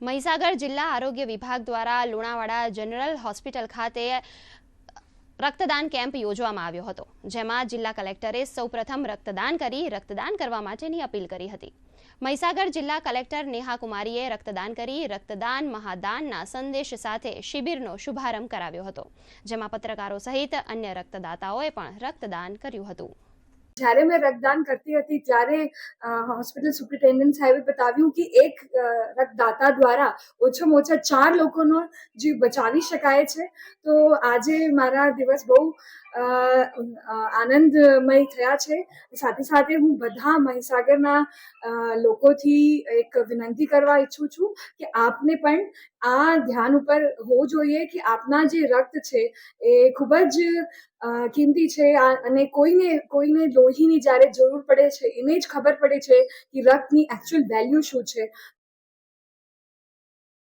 મહીસાગર જિલ્લા આરોગ્ય વિભાગ દ્વારા લુણાવાડા જનરલ હોસ્પિટલ ખાતે રક્તદાન કેમ્પ યોજવામાં આવ્યો હતો, જેમાં જિલ્લા કલેક્ટરે સૌપ્રથમ રક્તદાન કરી, રક્તદાન કરવા માટેની અપીલ કરી હતી. મહીસાગર જિલ્લા કલેક્ટર નેહા કુમારીએ રક્તદાન કરી, રક્તદાન મહાદાનના સંદેશ સાથે શિબિરનો શુભારંભ કરાવ્યો હતો, જેમાં પત્રકારો સહિત અન્ય રક્તદાતાઓએ પણ રક્તદાન કર્યું હતું. જ્યારે મેં રક્તદાન કરતી હતી, ત્યારે હોસ્પિટલ સુપ્રિન્ટેન્ડન્ટ સાહેબે બતાવ્યું કે એક રક્તદાતા દ્વારા ઓછામાં ઓછા ચાર લોકોનો જીવ બચાવી શકાય છે. તો આજે મારા દિવસ બહુ આનંદમય થયા છે. સાથે સાથે હું બધા મહીસાગરના લોકોથી એક વિનંતી કરવા ઈચ્છું છું કે આપને પણ આ ધ્યાન ઉપર હોવું જોઈએ કે આપના જે રક્ત છે એ ખૂબ જ કિંમતી છે અને કોઈને કોઈને લોહીની જ્યારે જરૂર પડે છે એને જ ખબર પડે છે કે રક્તની એકચ્યુઅલ વેલ્યુ શું છે.